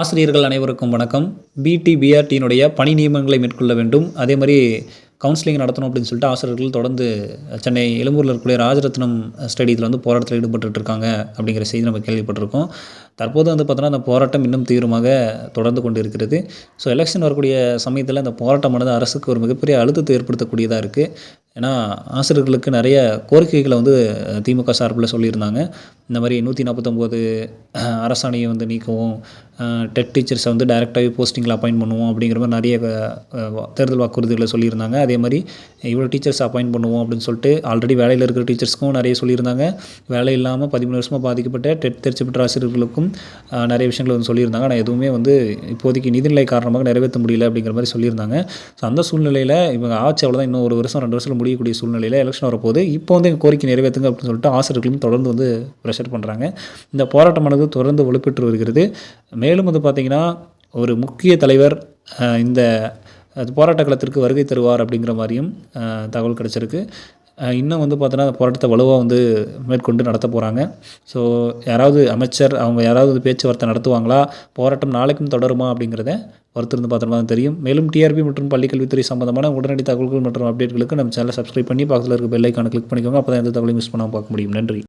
ஆசிரியர்கள் அனைவருக்கும் வணக்கம். பிடி பிஆர்டியினுடைய பணி நியமனங்களை மேற்கொள்ள வேண்டும். அதே மாதிரி கவுன்சிலிங் நடத்தணும் அப்படின்னு சொல்லிட்டு ஆசிரியர்கள் தொடர்ந்து சென்னை எழும்பூரில் இருக்கக்கூடிய ராஜரத்னம் ஸ்டேடியத்தில் வந்து போராட்டத்தில் ஈடுபட்டு இருக்காங்க அப்படிங்கிற செய்தி நம்ம கேள்விப்பட்டிருக்கோம். தற்போது வந்து பார்த்தோன்னா அந்த போராட்டம் இன்னும் தீவிரமாக தொடர்ந்து கொண்டு இருக்கிறது ஸோ எலெக்ஷன் வரக்கூடிய சமயத்தில் அந்த போராட்டமானது அரசுக்கு ஒரு மிகப்பெரிய அழுத்தத்தை ஏற்படுத்தக்கூடியதாக இருக்குது ஏன்னா ஆசிரியர்களுக்கு நிறைய கோரிக்கைகளை வந்து திமுக சார்பில் சொல்லியிருந்தாங்க. இந்த மாதிரி நூற்றி நாற்பத்தொம்போது அரசாணையை வந்து நீக்கவும் டெட் டீச்சர்ஸை வந்து டைரெக்டாகவே போஸ்டிங்கில் அப்பாயின்ட் பண்ணுவோம் அப்படிங்கிற மாதிரி நிறைய தேர்தல் வாக்குறுதிகளை சொல்லியிருந்தாங்க. அதே மாதிரி இவ்வளோ டீச்சர்ஸ் அப்பாயின்ட் பண்ணுவோம் அப்படின்னு சொல்லிட்டு ஆல்ரெடி வேலையில் இருக்கிற டீச்சர்ஸ்க்கும் நிறைய சொல்லியிருந்தாங்க. வேலை இல்லாமல் பதிமூணு வருஷமாக பாதிக்கப்பட்ட டெட் தேர்ச்சி பெற்ற ஆசிரியர்களுக்கும் நிறைய விஷயங்கள் வந்து சொல்லியிருந்தாங்க. ஆனால் எதுவுமே வந்து இப்போதைக்கு நிதிநிலை காரணமாக நிறைவேற்ற முடியல அப்படிங்கிற மாதிரி சொல்லியிருந்தாங்க. ஸோ அந்த சூழ்நிலையில் இவங்க ஆட்சி அவ்வளோதான் இன்னும் ஒரு வருஷம் ரெண்டு வருஷத்தில் முடியக்கூடிய சூழ்நிலையில் எலெக்ஷன் வரப்போகுது. இப்போ வந்து எங்கள் கோரிக்கை நிறைவேற்றுங்க அப்படின்னு சொல்லிட்டு ஆசிரியர்களும் தொடர்ந்து வந்து ப்ரெஷர் பண்ணுறாங்க இந்த போராட்டமானது தொடர்ந்து வலுப்பெற்று வருகிறது. மேலும் வந்து பார்த்திங்கன்னா ஒரு முக்கிய தலைவர் இந்த போராட்ட களத்திற்கு வருகை தருவார் அப்படிங்கிற மாதிரியும் தகவல் கிடச்சிருக்கு. இன்னும் வந்து பார்த்தோன்னா அந்த போராட்டத்தை வலுவாக வந்து மேற்கொண்டு நடத்த போகிறாங்க ஸோ யாராவது அமைச்சர் அவங்க யாராவது வந்து பேச்சுவார்த்தை நடத்துவாங்களா? போராட்டம் நாளைக்கும் தொடருமா அப்படிங்கிறத பொறுத்திருந்து பார்த்தோம்னா தெரியும். மேலும் டிஆர்பி மற்றும் பள்ளிக்கல்வித்துறை சம்பந்தமான உடனடி தகவல்கள் மற்றும் அப்டேட்களுக்கு நம்ம சேனலை சப்ஸ்கிரைப் பண்ணி பக்கத்தில் இருக்க பெல் கிளிக் பண்ணிக்கோங்க. அப்போ தான் எந்த தகவலையும் மிஸ் பண்ணாமல் பார்க்க முடியும். நன்றி.